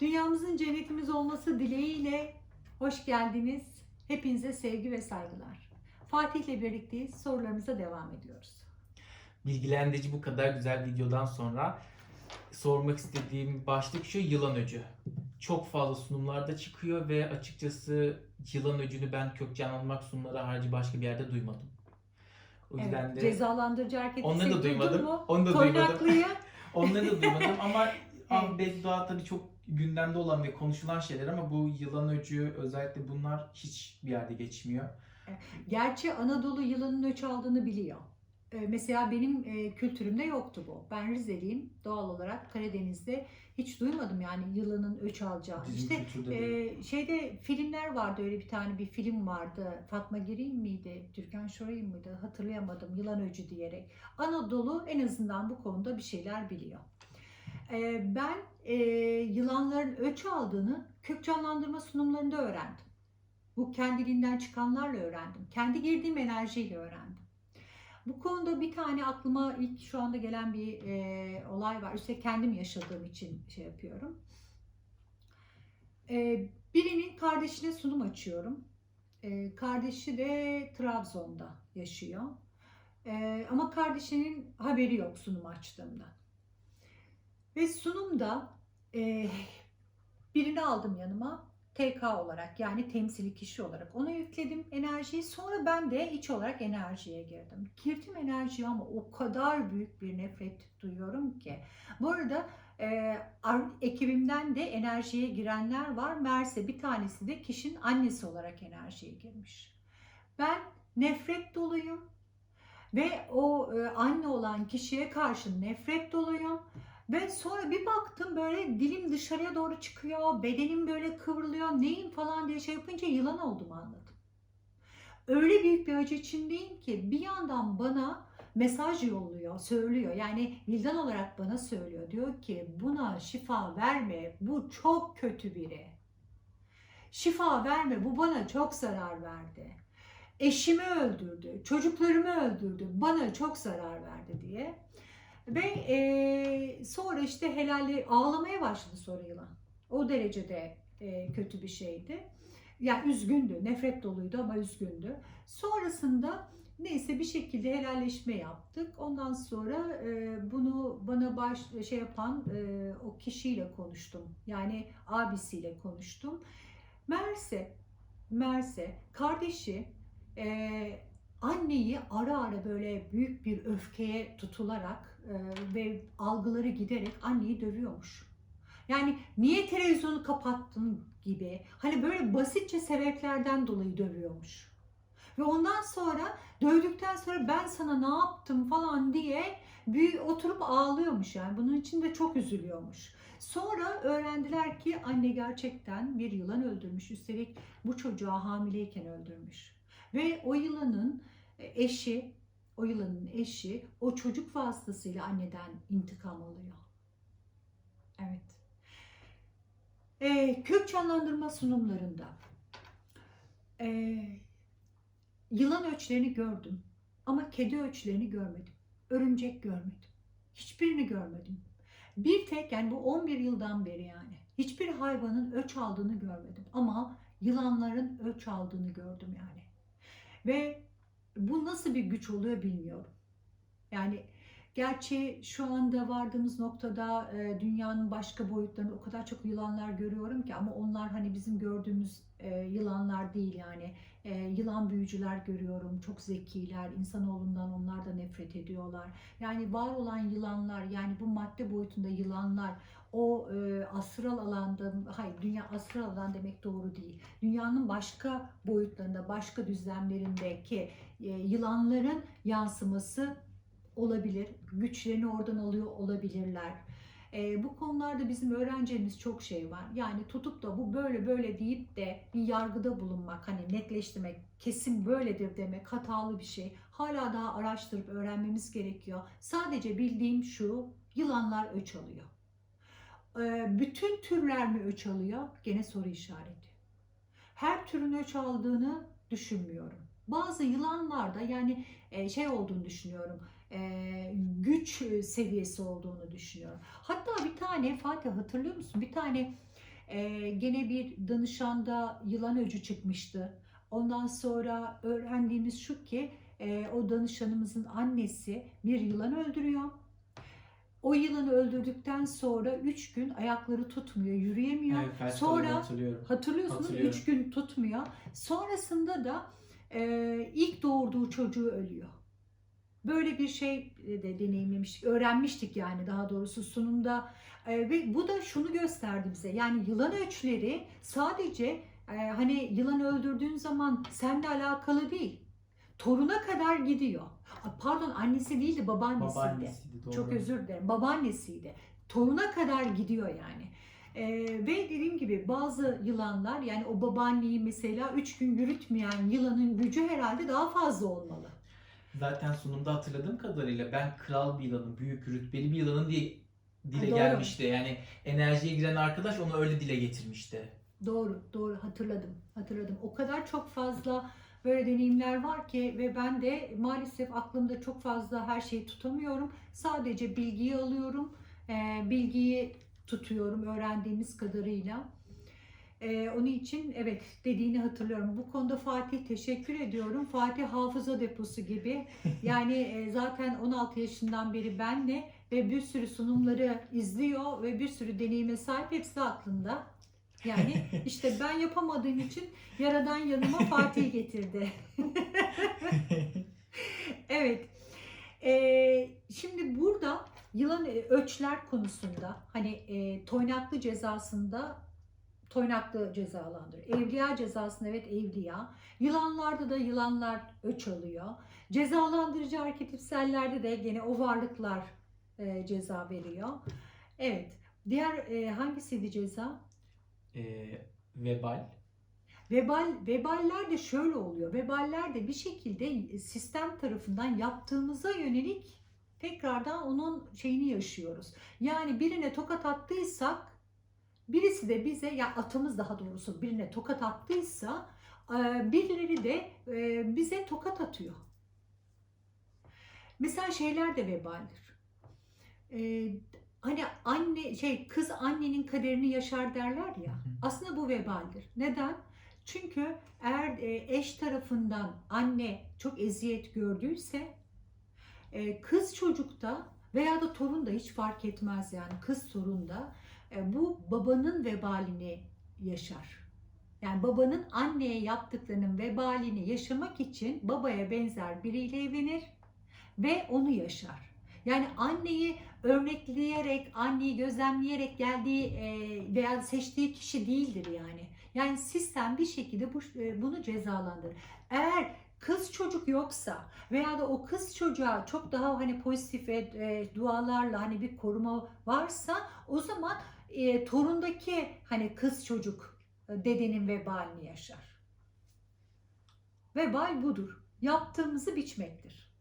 Dünyamızın cennetimiz olması dileğiyle hoş geldiniz. Hepinize sevgi ve saygılar. Fatih ile birlikteyiz. Sorularımıza devam ediyoruz. bilgilendirici bu kadar güzel videodan sonra sormak istediğim başlık şu yılan öcü. Çok fazla sunumlarda çıkıyor ve açıkçası yılan öcünü ben Kökcan Almak sunumları harici başka bir yerde duymadım. O yüzden Evet, de cezalandırıcı hareket onları da duymadım. mu? Onu da duymadım. Onları da duymadım ama evet. beddua tabii çok gündemde olan ve konuşulan şeyler ama bu yılan öcü özellikle bunlar hiç bir yerde geçmiyor. Gerçi Anadolu yılanın öç aldığını biliyor. Ee, Mesela benim e, kültürümde yoktu bu. Ben Rizeliyim. Doğal olarak Karadeniz'de hiç duymadım yani yılanın öç alacağı. Bizim İşte. Ee, şeyde filmler vardı öyle bir tane bir film vardı. Fatma Girin miydi? Türkan Şoray'ın mıydı? Hatırlayamadım. Yılan Öcü diyerek. Anadolu en azından bu konuda bir şeyler biliyor. Ben e, yılanların öç aldığını kök canlandırma sunumlarında öğrendim. Bu kendiliğinden çıkanlarla öğrendim. Kendi girdiğim enerjiyle öğrendim. Bu konuda bir tane aklıma ilk şu anda gelen bir e, olay var. Üstelik kendim yaşadığım için şey yapıyorum. Ee, birinin kardeşine sunum açıyorum. Ee, kardeşi de Trabzon'da yaşıyor. Ee, ama kardeşinin haberi yok sunum açtığımda. Ve sunumda e, birini aldım yanıma. TK olarak yani temsili kişi olarak ona yükledim enerjiyi. Sonra ben de iç olarak enerjiye girdim. Girdim enerjiye ama o kadar büyük bir nefret duyuyorum ki. Bu arada e, ekibimden de enerjiye girenler var. Merse bir tanesi de kişinin annesi olarak enerjiye girmiş. Ben nefret doluyum ve o e, anne olan kişiye karşı nefret doluyum. Ve sonra bir baktım böyle dilim dışarıya doğru çıkıyor, bedenim böyle kıvrılıyor, neyim falan diye şey yapınca yılan olduğumu anladım. Öyle büyük bir acı içindeyim ki bir yandan bana mesaj yolluyor, söylüyor. Yani Vildan olarak bana söylüyor. Diyor ki buna şifa verme, bu çok kötü biri. Şifa verme, bu bana çok zarar verdi. Eşimi öldürdü, çocuklarımı öldürdü, bana çok zarar verdi diye. Ve e, sonra işte helalli ağlamaya başladı sonra yılan. O derecede e, kötü bir şeydi. Yani üzgündü, nefret doluydu ama üzgündü. Sonrasında neyse bir şekilde helalleşme yaptık. Ondan sonra e, bunu bana baş şey yapan e, o kişiyle konuştum. Yani abisiyle konuştum. Merse, Merse kardeşi e, anneyi ara ara böyle büyük bir öfkeye tutularak e, ve algıları giderek anneyi dövüyormuş. Yani niye televizyonu kapattın gibi hani böyle basitçe sebeplerden dolayı dövüyormuş. Ve ondan sonra dövdükten sonra ben sana ne yaptım falan diye bir oturup ağlıyormuş yani. Bunun için de çok üzülüyormuş. Sonra öğrendiler ki anne gerçekten bir yılan öldürmüş. Üstelik bu çocuğa hamileyken öldürmüş. Ve o yılanın eşi, o yılanın eşi o çocuk vasıtasıyla anneden intikam alıyor. Evet. Ee, kök canlandırma sunumlarında ee, yılan öçlerini gördüm ama kedi öçlerini görmedim. Örümcek görmedim. Hiçbirini görmedim. Bir tek yani bu 11 yıldan beri yani hiçbir hayvanın öç aldığını görmedim ama yılanların öç aldığını gördüm yani. Ve bu nasıl bir güç oluyor bilmiyorum. Yani gerçi şu anda vardığımız noktada e, dünyanın başka boyutlarında o kadar çok yılanlar görüyorum ki ama onlar hani bizim gördüğümüz e, yılanlar değil yani. E, yılan büyücüler görüyorum. Çok zekiler. İnsanoğlundan onlar da nefret ediyorlar. Yani var olan yılanlar yani bu madde boyutunda yılanlar o e, astral alanda hayır dünya astral alan demek doğru değil. Dünyanın başka boyutlarında, başka düzlemlerindeki e, yılanların yansıması olabilir. Güçlerini oradan alıyor olabilirler. E, bu konularda bizim öğreneceğimiz çok şey var. Yani tutup da bu böyle böyle deyip de bir yargıda bulunmak, hani netleştirmek, kesin böyledir demek hatalı bir şey. Hala daha araştırıp öğrenmemiz gerekiyor. Sadece bildiğim şu, yılanlar öç alıyor. E, bütün türler mi öç alıyor? Gene soru işareti. Her türün öç aldığını düşünmüyorum. Bazı yılanlarda yani e, şey olduğunu düşünüyorum e, güç seviyesi olduğunu düşünüyorum. Hatta bir tane Fatih hatırlıyor musun? Bir tane Ee, gene bir danışanda yılan öcü çıkmıştı. Ondan sonra öğrendiğimiz şu ki e, o danışanımızın annesi bir yılan öldürüyor. O yılanı öldürdükten sonra 3 gün ayakları tutmuyor, yürüyemiyor. Evet, sonra hatırlıyorum. Hatırlıyorsunuz Hatırlıyorum. 3 gün tutmuyor. Sonrasında da e, ilk doğurduğu çocuğu ölüyor. Böyle bir şey de deneyimlemiştik, öğrenmiştik yani daha doğrusu sunumda. E, ve bu da şunu gösterdi bize. Yani yılan öçleri sadece e, hani yılan öldürdüğün zaman seninle alakalı değil. Toruna kadar gidiyor. Pardon annesi değildi babaannesiydi. Babaannesiydi doğru. Çok özür dilerim. Babaannesiydi. Toruna kadar gidiyor yani. Ee, ve dediğim gibi bazı yılanlar yani o babaanneyi mesela 3 gün yürütmeyen yılanın gücü herhalde daha fazla olmalı. Zaten sunumda hatırladığım kadarıyla ben kral bir yılanın, büyük rütbeli bir yılanın diye dile Ha, doğru. gelmişti. Yani enerjiye giren arkadaş onu öyle dile getirmişti. Doğru, doğru hatırladım. Hatırladım. O kadar çok fazla böyle deneyimler var ki ve ben de maalesef aklımda çok fazla her şeyi tutamıyorum. Sadece bilgiyi alıyorum. Bilgiyi tutuyorum öğrendiğimiz kadarıyla. Ee, onun için evet dediğini hatırlıyorum. Bu konuda Fatih teşekkür ediyorum. Fatih hafıza deposu gibi. Yani e, zaten 16 yaşından beri benle ve bir sürü sunumları izliyor ve bir sürü deneyime sahip hepsi aklında. Yani işte ben yapamadığım için yaradan yanıma Fatih getirdi. evet. Ee, şimdi burada yılan e, ölçler konusunda hani e, toynaklı cezasında toynaklı cezalandırır. Evliya cezasında evet evliya. Yılanlarda da yılanlar öç alıyor. Cezalandırıcı arketipsellerde de gene o varlıklar e, ceza veriyor. Evet. Diğer e, hangisiydi ceza? Ee, vebal. Vebal, veballer de şöyle oluyor. Veballer de bir şekilde sistem tarafından yaptığımıza yönelik tekrardan onun şeyini yaşıyoruz. Yani birine tokat attıysak birisi de bize ya atımız daha doğrusu birine tokat attıysa e, birileri de e, bize tokat atıyor. Mesela şeyler de vebaldir. E, hani anne şey kız annenin kaderini yaşar derler ya. Aslında bu vebaldir. Neden? Çünkü eğer e, eş tarafından anne çok eziyet gördüyse kız çocukta veya da torun da hiç fark etmez yani kız torun da e, bu babanın vebalini yaşar. Yani babanın anneye yaptıklarının vebalini yaşamak için babaya benzer biriyle evlenir ve onu yaşar. Yani anneyi örnekleyerek, anneyi gözlemleyerek geldiği e, veya seçtiği kişi değildir yani. Yani sistem bir şekilde e, bunu cezalandırır. Eğer kız çocuk yoksa veya da o kız çocuğa çok daha hani pozitif ve e, dualarla hani bir koruma varsa o zaman e, torundaki hani kız çocuk e, dedenin vebalini yaşar. Vebal budur. Yaptığımızı biçmektir.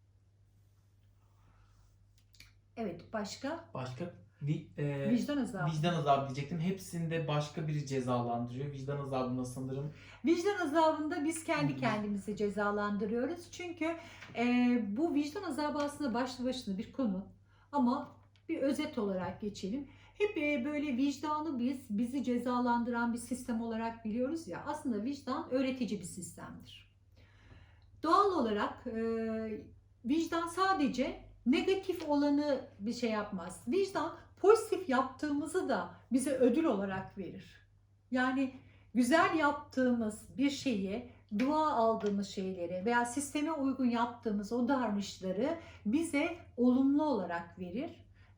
Evet başka? Başka vi, e, Vicdan azabı. vicdan azabı diyecektim. Hepsinde başka biri cezalandırıyor. Vicdan azabında sanırım Vicdan azabında biz kendi kendimizi cezalandırıyoruz. Çünkü e, bu vicdan azabı aslında başlı başına bir konu. Ama bir özet olarak geçelim. Hep e, böyle vicdanı biz bizi cezalandıran bir sistem olarak biliyoruz ya. Aslında vicdan öğretici bir sistemdir. Doğal olarak e, vicdan sadece negatif olanı bir şey yapmaz. Vicdan pozitif yaptığımızı da bize ödül olarak verir. Yani güzel yaptığımız bir şeyi, dua aldığımız şeyleri veya sisteme uygun yaptığımız o davranışları bize olumlu olarak verir.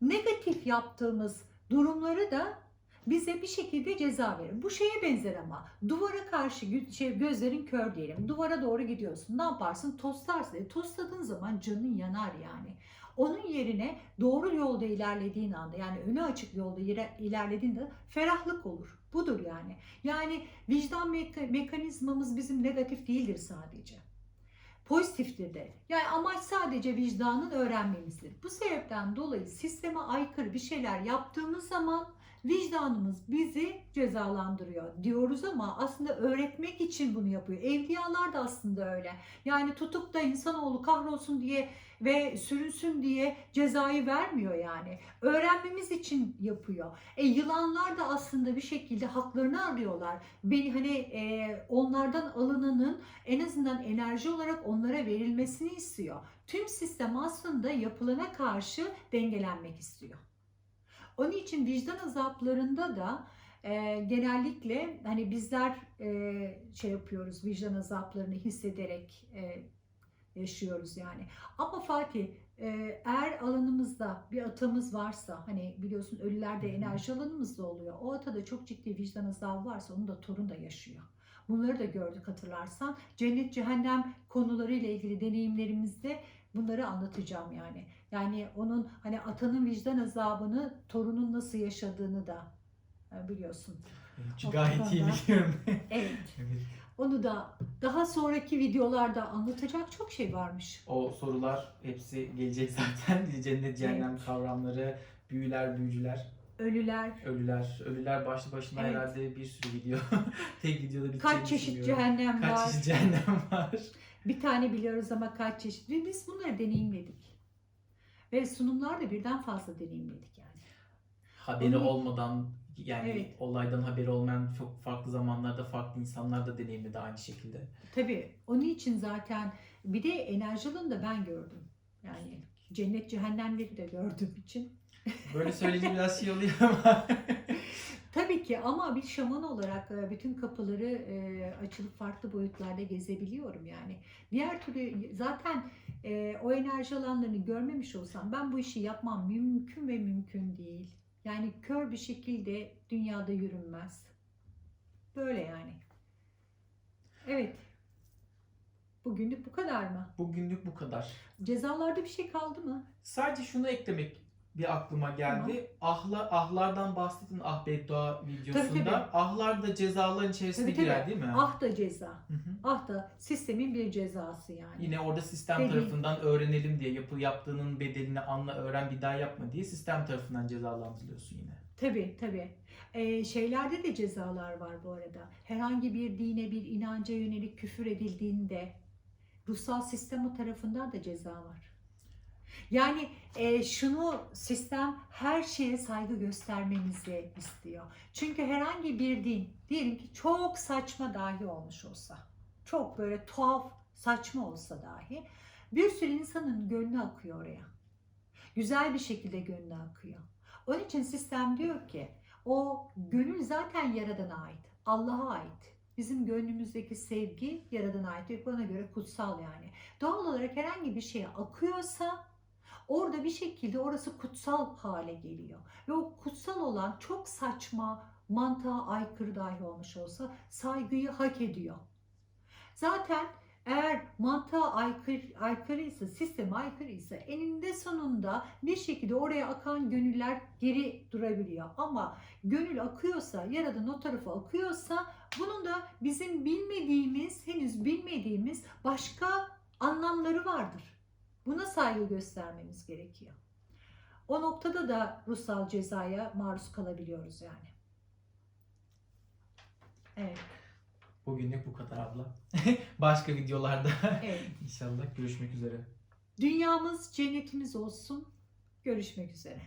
Negatif yaptığımız durumları da bize bir şekilde ceza verir. Bu şeye benzer ama duvara karşı şey, gözlerin kör diyelim. Duvara doğru gidiyorsun. Ne yaparsın? Toslarsın. E, tosladığın zaman canın yanar yani. Onun yerine doğru yolda ilerlediğin anda yani önü açık yolda iler- ilerlediğinde ferahlık olur. Budur yani. Yani vicdan meka- mekanizmamız bizim negatif değildir sadece. Pozitiftir de. Yani amaç sadece vicdanın öğrenmemizdir. Bu sebepten dolayı sisteme aykırı bir şeyler yaptığımız zaman vicdanımız bizi cezalandırıyor diyoruz ama aslında öğretmek için bunu yapıyor. Evliyalar da aslında öyle. Yani tutup da insanoğlu kahrolsun diye ve sürünsün diye cezayı vermiyor yani. Öğrenmemiz için yapıyor. E yılanlar da aslında bir şekilde haklarını arıyorlar. Beni hani e, onlardan alınanın en azından enerji olarak onlara verilmesini istiyor. Tüm sistem aslında yapılana karşı dengelenmek istiyor. Onun için vicdan azaplarında da e, genellikle hani bizler e, şey yapıyoruz vicdan azaplarını hissederek e, yaşıyoruz yani. Ama Fatih e, eğer alanımızda bir atamız varsa hani biliyorsun ölülerde enerji alanımız da oluyor. O atada çok ciddi vicdan azabı varsa onu da torun da yaşıyor. Bunları da gördük hatırlarsan. Cennet cehennem konularıyla ilgili deneyimlerimizde bunları anlatacağım yani. Yani onun hani atanın vicdan azabını torunun nasıl yaşadığını da e, biliyorsun. Evet, Gayet iyi biliyorum. Evet. Evet. Onu da daha sonraki videolarda anlatacak çok şey varmış. O sorular hepsi gelecek zaten. Cennet, cehennem kavramları, büyüler, büyücüler, Ölüler, ölüler. Ölüler başlı başına Evet. herhalde bir sürü video. Tek videoda biteceğini kaç çeşit cehennem Kaç var. çeşit cehennem var. Bir tane biliyoruz ama kaç çeşit. Biz bunları deneyimledik. Ve sunumlarda birden fazla deneyimledik yani. Haberi Onu- olmadan yani Evet. olaydan haberi olmayan çok farklı zamanlarda farklı insanlar da deneyimledi aynı şekilde. Tabii onun için zaten bir de enerji alanında ben gördüm. Yani cennet cehennemleri de gördüğüm için. Böyle söyleyince biraz şey oluyor ama. Tabii ki ama bir şaman olarak e, bütün kapıları e, açılıp farklı boyutlarda gezebiliyorum yani. Diğer türlü zaten e, o enerji alanlarını görmemiş olsam ben bu işi yapmam mümkün ve mümkün değil. Yani kör bir şekilde dünyada yürünmez. Böyle yani. Evet. Bugünlük bu kadar mı? Bugünlük bu kadar. Cezalarda bir şey kaldı mı? Sadece şunu eklemek bir aklıma geldi. Ahla, ahlardan bahsettin ah beddua videosunda. tabii. Ahlar da cezaların içerisine Tabii, tabii. girer değil mi? Ah da ceza. Hı hı. Ah da sistemin bir cezası yani. Yine orada sistem Dediğin- tarafından öğrenelim diye yapı yaptığının bedelini anla öğren bir daha yapma diye sistem tarafından cezalandırılıyorsun yine. Tabii tabii. Ee, şeylerde de cezalar var bu arada. Herhangi bir dine, bir inanca yönelik küfür edildiğinde ruhsal sistem o tarafından da ceza var. Yani e, şunu sistem her şeye saygı göstermemizi istiyor. Çünkü herhangi bir din diyelim ki çok saçma dahi olmuş olsa, çok böyle tuhaf, saçma olsa dahi bir sürü insanın gönlü akıyor oraya. Güzel bir şekilde gönlü akıyor. Onun için sistem diyor ki o gönül zaten Yaradan'a ait. Allah'a ait. Bizim gönlümüzdeki sevgi Yaradan'a ait bana göre kutsal yani. Doğal olarak herhangi bir şeye akıyorsa orada bir şekilde orası kutsal hale geliyor. Ve o kutsal olan çok saçma, mantığa aykırı dahi olmuş olsa saygıyı hak ediyor. Zaten eğer mantığa aykırı, aykırıysa, sisteme aykırıysa eninde sonunda bir şekilde oraya akan gönüller geri durabiliyor. Ama gönül akıyorsa, yaradan o tarafa akıyorsa bunun da bizim bilmediğimiz, henüz bilmediğimiz başka anlamları vardır. Buna saygı göstermemiz gerekiyor. O noktada da ruhsal cezaya maruz kalabiliyoruz yani. Evet, Bugünlük bu kadar abla. Başka videolarda evet. inşallah görüşmek üzere. Dünyamız cennetimiz olsun. Görüşmek üzere.